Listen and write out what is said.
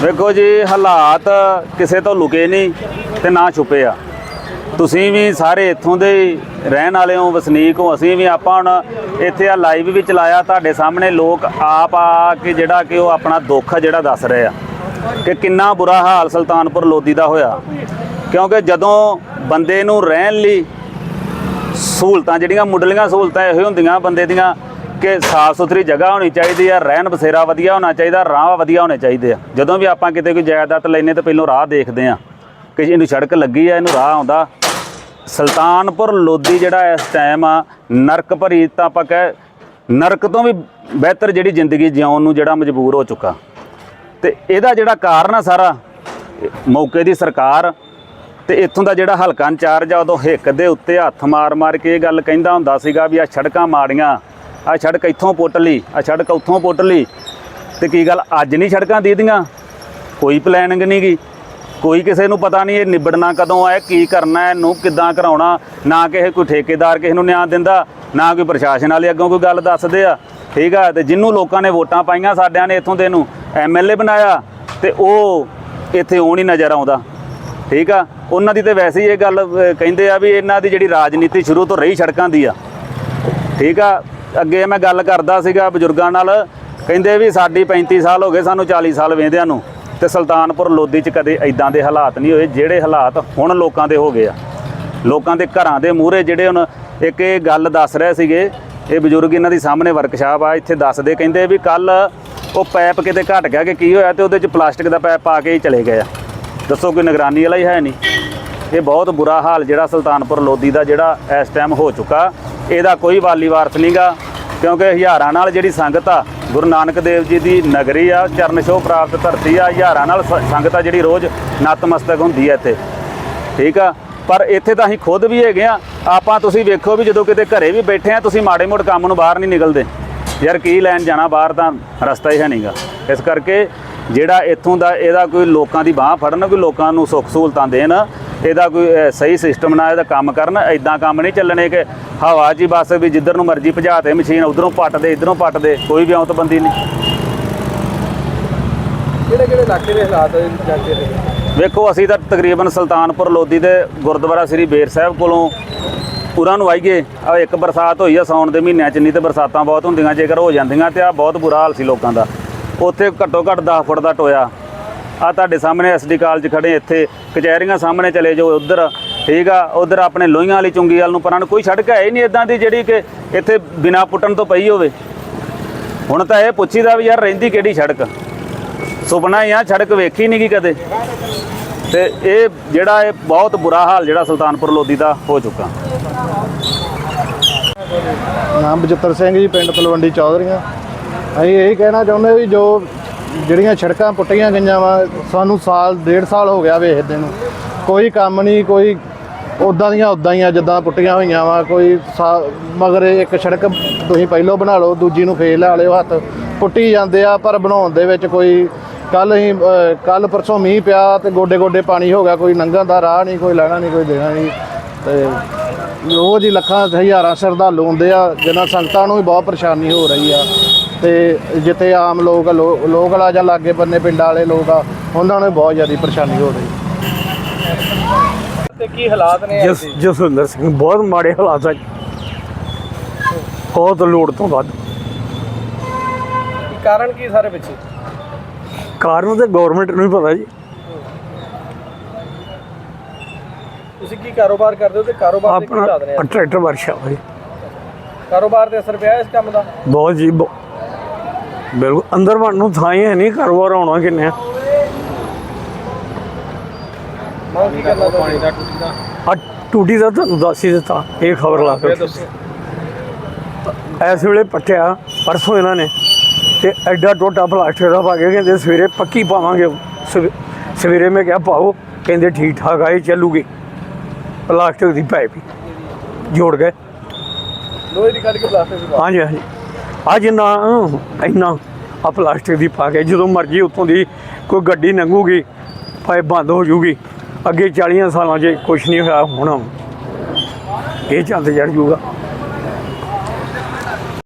ਵੇਖੋ ਜੀ, ਹਾਲਾਤ ਕਿਸੇ ਤੋਂ ਲੁਕੇ ਨਹੀਂ ਤੇ ਨਾ ਛੁਪੇ ਆ। ਤੁਸੀਂ ਵੀ ਸਾਰੇ ਇੱਥੋਂ ਦੇ ਰਹਿਣ ਵਾਲੇ ਹੋ, ਵਸਨੀਕ ਹੋ, ਅਸੀਂ ਵੀ ਆਪਾਂ ਹੁਣ ਇੱਥੇ ਆ ਲਾਈਵ ਵੀ ਚਲਾਇਆ, ਤੁਹਾਡੇ ਸਾਹਮਣੇ ਲੋਕ ਆਪ ਆ ਕੇ ਜਿਹੜਾ ਕਿ ਉਹ ਆਪਣਾ ਦੁੱਖ ਜਿਹੜਾ ਦੱਸ ਰਹੇ ਆ ਕਿ ਕਿੰਨਾ ਬੁਰਾ ਹਾਲ ਸੁਲਤਾਨਪੁਰ ਲੋਧੀ ਦਾ ਹੋਇਆ। ਕਿਉਂਕਿ ਜਦੋਂ ਬੰਦੇ ਨੂੰ ਰਹਿਣ ਲਈ ਸਹੂਲਤਾਂ, ਜਿਹੜੀਆਂ ਮੁੱਢਲੀਆਂ ਸਹੂਲਤਾਂ ਇਹੋ ਹੁੰਦੀਆਂ, ਬੰਦੇ ਦੀਆਂ ਕਿ ਸਾਫ਼ ਸੁਥਰੀ ਜਗ੍ਹਾ ਹੋਣੀ ਚਾਹੀਦੀ ਆ, ਰਹਿਣ ਬਸੇਰਾ ਵਧੀਆ ਹੋਣਾ ਚਾਹੀਦਾ, ਰਾਹ ਵਧੀਆ ਹੋਣੇ ਚਾਹੀਦੇ ਆ। ਜਦੋਂ ਵੀ ਆਪਾਂ ਕਿਤੇ ਕੋਈ ਜਾਇਦਾਦ ਲੈਨੇ ਤਾਂ ਪਹਿਲਾਂ ਰਾਹ ਦੇਖਦੇ ਆ ਕਿ ਇਹਨੂੰ ਸੜਕ ਲੱਗੀ ਆ, ਇਹਨੂੰ ਰਾਹ ਆਉਂਦਾ। ਸੁਲਤਾਨਪੁਰ ਲੋਧੀ ਜਿਹੜਾ ਇਸ ਟਾਈਮ ਆ, ਨਰਕ ਭਰੀ ਤਾਂ ਆਪਾਂ ਕਹਿ, ਨਰਕ ਤੋਂ ਵੀ ਬਿਹਤਰ ਜਿਹੜੀ ਜ਼ਿੰਦਗੀ ਜਿਉਣ ਨੂੰ ਜਿਹੜਾ ਮਜਬੂਰ ਹੋ ਚੁੱਕਾ। ਤੇ ਇਹਦਾ ਜਿਹੜਾ ਕਾਰਨ ਆ ਸਾਰਾ, ਮੌਕੇ ਦੀ ਸਰਕਾਰ ਤੇ ਇੱਥੋਂ ਦਾ ਜਿਹੜਾ ਹਲਕਾ ਇੰਚਾਰਜ ਆ, ਉਦੋਂ ਹਿੱਕ ਦੇ ਉੱਤੇ ਹੱਥ ਮਾਰ-ਮਾਰ ਕੇ ਇਹ ਗੱਲ ਕਹਿੰਦਾ ਹੁੰਦਾ ਸੀਗਾ ਵੀ ਆ ਸੜਕਾਂ ਮਾੜੀਆਂ ਆ ਸੜਕ ਇੱਥੋਂ ਪੁੱਟ ਲਈ, ਆ ਸੜਕ ਉੱਥੋਂ ਪੁੱਟ ਲਈ। ਤੇ ਕੀ ਗੱਲ, ਅੱਜ ਨਹੀਂ ਸੜਕਾਂ ਦੇ ਦੀਆਂ ਕੋਈ ਪਲੈਨਿੰਗ ਨਹੀਂ ਗੀ। ਕੋਈ ਕਿਸੇ ਨੂੰ ਪਤਾ ਨਹੀਂ ਇਹ ਨਿਬੜਨਾ ਕਦੋਂ ਹੈ ਕੀ ਕਰਨਾ, ਇਹਨੂੰ ਕਿੱਦਾਂ ਕਰਾਉਣਾ। ਨਾ ਕਿਸੇ ਕੋਈ ਠੇਕੇਦਾਰ ਕਿਸੇ ਨੂੰ ਨਿਆਂ ਦਿੰਦਾ, ਨਾ ਕੋਈ ਪ੍ਰਸ਼ਾਸਨ ਵਾਲੇ ਅੱਗੋਂ ਕੋਈ ਗੱਲ ਦੱਸਦੇ ਆ। ਠੀਕ ਆ, ਤੇ ਜਿੰਨੂੰ ਲੋਕਾਂ ਨੇ ਵੋਟਾਂ ਪਾਈਆਂ ਸਾਡਿਆਂ ਨੇ ਇੱਥੋਂ ਦੇ ਨੂੰ ਐਮਐਲਏ ਬਣਾਇਆ, ਤੇ ਉਹ ਇੱਥੇ ਉਹ ਨਹੀਂ ਨਜ਼ਰ ਆਉਂਦਾ। ਠੀਕ ਆ, ਉਹਨਾਂ ਦੀ ਤੇ ਵੈਸੇ ਹੀ ਇਹ ਗੱਲ ਕਹਿੰਦੇ ਆ ਵੀ ਇਹਨਾਂ ਦੀ ਜਿਹੜੀ ਰਾਜਨੀਤੀ ਸ਼ੁਰੂ ਤੋਂ ਰਹੀ ਸੜਕਾਂ ਦੀ ਆ। ਠੀਕ ਆ ਅੱਗੇ ਮੈਂ ਗੱਲ ਕਰਦਾ ਸੀਗਾ ਬਜ਼ੁਰਗਾਂ ਨਾਲ, ਕਹਿੰਦੇ ਵੀ ਸਾਡੀ 35 ਸਾਲ ਹੋ ਗਏ, ਸਾਨੂੰ 40 ਸਾਲ ਵੇਂਦਿਆਂ ਨੂੰ, ਤੇ ਸੁਲਤਾਨਪੁਰ ਲੋਧੀ 'ਚ ਕਦੇ ਐਦਾਂ ਦੇ ਹਾਲਾਤ ਨਹੀਂ ਹੋਏ, ਜਿਹੜੇ ਹਾਲਾਤ ਹੁਣ ਲੋਕਾਂ ਦੇ ਹੋ ਗਏ ਆ। ਲੋਕਾਂ ਦੇ ਘਰਾਂ ਦੇ ਮੂਹਰੇ ਜਿਹੜੇ ਹੁਣ ਇੱਕ ਇਹ ਗੱਲ ਦੱਸ ਰਹੇ ਸੀਗੇ, ਇਹ ਬਜ਼ੁਰਗ ਇਹਨਾਂ ਦੀ ਸਾਹਮਣੇ ਵਰਕਸ਼ਾਪ ਆ, ਇੱਥੇ ਦੱਸਦੇ, ਕਹਿੰਦੇ ਵੀ ਕੱਲ ਉਹ ਪੈਪ ਕਿਤੇ ਘਟ ਗਿਆ ਕਿ ਕੀ ਹੋਇਆ ਤੇ ਉਹਦੇ 'ਚ ਪਲਾਸਟਿਕ ਦਾ ਪੈਪ ਪਾ ਕੇ ਹੀ ਚਲੇ ਗਏ ਆ। ਦੱਸੋ ਕੋਈ ਨਿਗਰਾਨੀ ਵਾਲਾ ਹੀ ਹੈ ਨਹੀਂ। ਇਹ ਬਹੁਤ ਬੁਰਾ ਹਾਲ ਜਿਹੜਾ ਸੁਲਤਾਨਪੁਰ ਲੋਧੀ ਦਾ ਜਿਹੜਾ ਇਸ ਟਾਈਮ ਹੋ ਚੁੱਕਾ। ਇਹਦਾ ਕੋਈ ਵਾਲੀ ਵਾਰਸ ਨਹੀਂਗਾ ਕਿਉਂਕਿ ਹਜ਼ਾਰਾਂ ਨਾਲ ਜਿਹੜੀ ਸੰਗਤ ਆ, ਗੁਰੂ ਨਾਨਕ ਦੇਵ ਜੀ ਦੀ ਨਗਰੀ ਆ, ਚਰਨ ਛੋਹ ਪ੍ਰਾਪਤ ਧਰਤੀ ਆ, ਹਜ਼ਾਰਾਂ ਨਾਲ ਸ- ਸੰਗਤ ਆ ਜਿਹੜੀ ਰੋਜ਼ ਨਤਮਸਤਕ ਹੁੰਦੀ ਆ ਇੱਥੇ। ਠੀਕ ਆ? ਪਰ ਇੱਥੇ ਤਾਂ ਅਸੀਂ ਖੁਦ ਵੀ ਹੈਗੇ ਆ, ਆਪਾਂ ਤੁਸੀਂ ਵੇਖੋ ਵੀ ਜਦੋਂ ਕਿਤੇ ਘਰੇ ਵੀ ਬੈਠੇ ਆ, ਤੁਸੀਂ ਮਾੜੇ ਮੋੜ ਕੰਮ ਨੂੰ ਬਾਹਰ ਨਹੀਂ ਨਿਕਲਦੇ। ਯਾਰ ਕੀ ਲੈਣ ਜਾਣਾ ਬਾਹਰ ਤਾਂ ਰਸਤਾ ਹੀ ਹੈ ਨਹੀਂਗਾ ਇਸ ਕਰਕੇ ਜਿਹੜਾ ਇੱਥੋਂ ਦਾ ਇਹਦਾ ਕੋਈ ਲੋਕਾਂ ਦੀ ਬਾਹ ਫੜਨ, ਕੋਈ ਲੋਕਾਂ ਨੂੰ ਸੁੱਖ ਸਹੂਲਤਾਂ ਦੇਣ ਇਹਦਾ ਕੋਈ ਸਹੀ ਸਿਸਟਮ ਨਾਲ ਇਹਦਾ ਕੰਮ ਕਰਨ ਐਦਾਂ ਕੰਮ ਨਹੀਂ ਚੱਲਣੇ ਕਿ ਹਵਾ 'ਚ ਹੀ ਬਸ ਵੀ ਜਿੱਧਰ ਨੂੰ ਮਰਜ਼ੀ ਭਜਾ ਤੇ ਮਸ਼ੀਨ ਉਧਰੋਂ ਪੱਟ ਦੇ ਇਧਰੋਂ ਪੱਟ ਦੇ ਕੋਈ ਵੀ ਔਂਤਬੰਦੀ ਨਹੀਂ। ਕਿਹੜੇ ਕਿਹੜੇ ਇਲਾਕੇ ਦੇ ਹਾਲਾਤ ਜਾਂਦੇ ਨੇ ਵੇਖੋ ਅਸੀਂ ਤਾਂ ਤਕਰੀਬਨ ਸੁਲਤਾਨਪੁਰ ਲੋਧੀ ਦੇ ਗੁਰਦੁਆਰਾ ਸ੍ਰੀ ਬੇਰ ਸਾਹਿਬ ਕੋਲੋਂ ਉਰਾਂ ਨੂੰ ਆਈਏ। ਆ ਇੱਕ ਬਰਸਾਤ ਹੋਈ ਆ ਸਾਉਣ ਦੇ ਮਹੀਨਿਆਂ ਚ ਨਹੀਂ ਤੇ ਬਰਸਾਤਾਂ ਬਹੁਤ ਹੁੰਦੀਆਂ ਜੇਕਰ ਹੋ ਜਾਂਦੀਆਂ ਤੇ ਆ ਬਹੁਤ ਬੁਰਾ ਹਾਲ ਸੀ ਲੋਕਾਂ ਦਾ। ਉੱਥੇ ਘੱਟੋ ਘੱਟ 10 ਫੁੱਟ ਦਾ ਟੋਇਆ। ਆ ਤੁਹਾਡੇ ਸਾਹਮਣੇ ਐਸਡੀ ਕਾਲਜ ਖੜੇ ਇੱਥੇ, ਕਚਹਿਰੀਆਂ ਸਾਹਮਣੇ ਚਲੇ ਜਾਓ ਉਧਰ, ਠੀਕ ਆ? ਉਧਰ ਆਪਣੇ ਲੋਹੀਆਂ ਵਾਲੀ ਚੁੰਗੀ ਵਾਲ ਨੂੰ ਪਰਾਂ ਨੂੰ ਕੋਈ ਸੜਕ ਹੈ ਹੀ ਨਹੀਂ ਇਦਾਂ ਦੀ ਜਿਹੜੀ ਕਿ ਇੱਥੇ ਬਿਨਾ ਪੁੱਟਣ ਤੋਂ ਪਈ ਹੋਵੇ। ਹੁਣ ਤਾਂ ਇਹ ਪੁੱਛੀਦਾ ਵੀ ਯਾਰ ਰਹਿੰਦੀ ਕਿਹੜੀ ਸੜਕ? ਸੁਪਨਾ ਹੀ ਆ, ਸੜਕ ਵੇਖੀ ਨਹੀਂ ਗੀ ਕਦੇ। ਤੇ ਇਹ ਜਿਹੜਾ ਇਹ ਬਹੁਤ ਬੁਰਾ ਹਾਲ ਜਿਹੜਾ ਸੁਲਤਾਨਪੁਰ ਲੋਧੀ ਦਾ ਹੋ ਚੁੱਕਾ। ਨਾਮ ਬਚਿੱਤਰ ਸਿੰਘ ਜੀ, ਪਿੰਡ ਤਲਵੰਡੀ ਚੌਧਰੀਆਂ। ਅਸੀਂ ਇਹੀ ਕਹਿਣਾ ਚਾਹੁੰਦੇ ਵੀ ਜੋ ਜਿਹੜੀਆਂ ਸੜਕਾਂ ਪੁੱਟੀਆਂ ਗਈਆਂ ਵਾ, ਸਾਨੂੰ ਸਾਲ, ਡੇਢ ਸਾਲ ਹੋ ਗਿਆ ਵੇਖਦੇ ਨੂੰ। ਕੋਈ ਕੰਮ ਨਹੀਂ, ਕੋਈ ਉਦਾਂ ਦੀਆਂ ਉਦਾਂ ਹੀ ਆ, ਜਿੱਦਾਂ ਪੁੱਟੀਆਂ ਹੋਈਆਂ ਵਾ, ਕੋਈ ਸਾ- ਮਗਰ ਇੱਕ ਸੜਕ ਤੁਸੀਂ ਪਹਿਲੋਂ ਬਣਾ ਲਓ, ਦੂਜੀ ਨੂੰ ਫੇਰ ਲਾ ਲਿਓ ਹੱਥ। ਪੁੱਟੀ ਜਾਂਦੇ ਆ, ਪਰ ਬਣਾਉਣ ਦੇ ਵਿੱਚ ਕੋਈ ਕੱਲ ਅਸੀਂ ਕੱਲ ਪਰਸੋਂ ਮੀਂਹ ਪਿਆ ਤੇ ਗੋਡੇ ਗੋਡੇ ਪਾਣੀ ਹੋ ਗਿਆ, ਕੋਈ ਲੰਘਣ ਦਾ ਰਾਹ ਨਹੀਂ, ਕੋਈ ਲੈਣਾ ਨਹੀਂ, ਕੋਈ ਦੇਣਾ ਨਹੀਂ, ਤੇ ਰੋਜ਼ ਹੀ ਲੱਖਾਂ ਹਜ਼ਾਰਾਂ ਸ਼ਰਧਾਲੂ ਹੁੰਦੇ ਆ ਜਿਨ੍ਹਾਂ ਸੰਗਤਾਂ ਨੂੰ ਵੀ ਬਹੁਤ ਪਰੇਸ਼ਾਨੀ ਹੋ ਰਹੀ ਆ। ਤੇ ਜਿੱਥੇ ਆਮ ਲੋਕ ਲੋ- ਲੋਕ ਵਾਲਾ ਜਾਂ ਲਾਗੇ ਬੰਨੇ ਪਿੰਡਾਂ ਵਾਲੇ ਲੋਕ ਆ ਉਹਨਾਂ ਨੂੰ ਬਹੁਤ ਜ਼ਿਆਦਾ ਪਰੇਸ਼ਾਨੀ ਹੋ ਰਹੀ। ਤੇ ਕੀ ਹਾਲਾਤ ਨੇ ਜਸ ਜਸਵਿੰਦਰ ਸਿੰਘ ਬਹੁਤ ਮਾੜੇ ਹਾਲਾਤ ਆ। ਜੀ। ਬਹੁਤ ਲੋੜ ਤੋਂ ਵੱਧ। ਕਾਰਨ ਕੀ ਸਾਰੇ ਪਿੱਛੇ? ਕਾਰਨ ਤੇ ਗਵਰਨਮੈਂਟ ਨੂੰ ਹੀ ਪਤਾ ਜੀ। ਤੁਸੀਂ ਕੀ ਕਾਰੋਬਾਰ ਕਰਦੇ ਹੋ ਤੇ ਕਾਰੋਬਾਰ ਦੇ ਕੀ ਹਾਲਾਤ ਨੇ ਆਪਣਾ ਟਰੈਕਟਰ ਵਰਕਸ਼ਾਪ ਹੈ ਜੀ। ਕਾਰੋਬਾਰ ਤੇ ਅਸਰ ਪਿਆ ਇਸ ਕੰਮ ਦਾ? ਬਹੁਤ ਜੀ ਬਿਲਕੁਲ ਅੰਦਰ ਵੜਨ ਨੂੰ ਥਾਂ ਹੀ ਹੈ ਨਹੀਂ ਕਾਰੋਬਾਰ ਆਉਣਾ ਕਿੰਨੇ ਆ। ਮੰਗ ਕੀ ਕਰਨਾ ਪਾਣੀ ਦਾ ਟੁੱਟੀ ਦਾ। ਆਹ ਟੂਟੀ ਦਾ ਤੁਹਾਨੂੰ ਦੱਸ ਹੀ ਦਿੱਤਾ ਇਹ ਖਬਰ ਲਾ ਕੇ ਇਸ ਵੇਲੇ ਪੱਟਿਆ ਪਰਸੋਂ ਇਹਨਾਂ ਨੇ। ਤੇ ਐਡਾ ਟੋਟਾ ਪਲਾਸਟਿਕ ਦਾ ਪਾ ਕੇ ਕਹਿੰਦੇ ਸਵੇਰੇ ਪੱਕੀ ਪਾਵਾਂਗੇ ਸਵੇ- ਸਵੇਰੇ ਮੈਂ ਕਿਹਾ ਪਾਓ ਕਹਿੰਦੇ ਠੀਕ ਠਾਕ ਆਏ ਚੱਲੂਗੀ। ਪਲਾਸਟਿਕ ਦੀ ਪਾਈਪ ਹੀ ਜੋੜ ਗਏ। ਲੋਹੇ ਦੀ ਕੱਢ ਕੇ ਪਲਾਸਟਿਕ ਦੀ ਹਾਂਜੀ ਹਾਂਜੀ। ਅੱਜ ਨਾ ਇੰਨਾ ਆ ਪਲਾਸਟਿਕ ਦੀ ਪਾ ਕੇ ਜਦੋਂ ਮਰਜ਼ੀ ਉੱਥੋਂ ਦੀ ਕੋਈ ਗੱਡੀ ਲੰਘੂਗੀ ਪਾਈਪ ਬੰਦ ਹੋ ਜੂਗੀ ਅੱਗੇ 40 ਸਾਲਾਂ 'ਚ ਕੁਝ ਨਹੀਂ ਹੋਇਆ ਹੁਣ। ਇਹ ਚੰਦ ਚੜ ਜੂਗਾ